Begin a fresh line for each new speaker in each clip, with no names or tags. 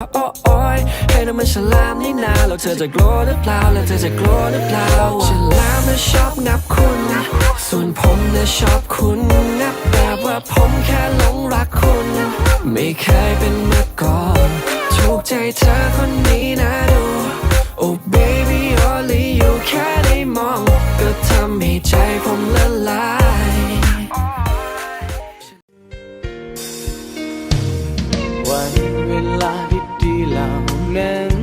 โอ้โอยให้น้ำมันฉลามนี่นาแล้วเธอจะกลัวหรือเปล่าแล้วเธอจะกลัวหรือเปล่าฉลามน่ะชอบงับคุณ ส่วนผมน่ะชอบคุณนับแบบว่าผมแค่หลงรักคุณ ไม่เคยเป็นมาก่อนถูกใจเธอคนนี้นะดู โอ้ baby only you แค่ได้มอง ก็ทำให้ใจผมละลาย
วัน นั้น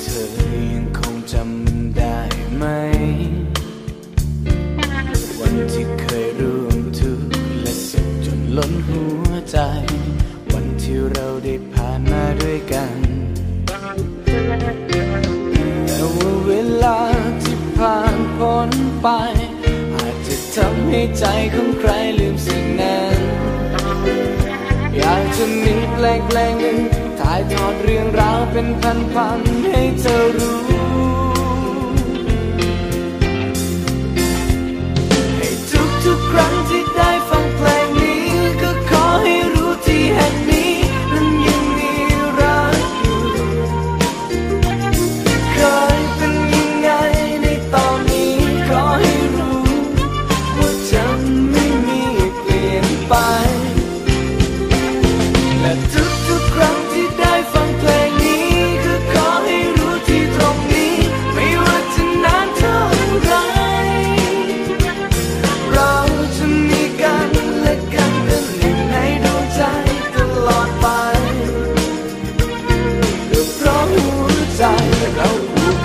เธอยังคงจำมันได้ไหม วันที่เคยร่วมทุกข์และสุขจนล้นหัวใจ วันที่เราได้ผ่านมาด้วยกัน แต่ว่าเวลาที่ผ่านพ้นไป อาจจะทำให้ใจของใครลืมสิ่งนั้น อยากจะมีเพลงเพลงายทอดเรื่องราวเป็นพันๆให้เธอรู้ ให้ทุกๆครั้งที่ได้ฟังเพลงนี้ ก็ขอให้รู้ที่แห่งนี้นั้นยังมีรักอยู่ เคยเป็นยังไงในตอนนี้ ขอให้รู้ ว่าจะไม่มีเปลี่ยนไป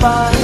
goodbye.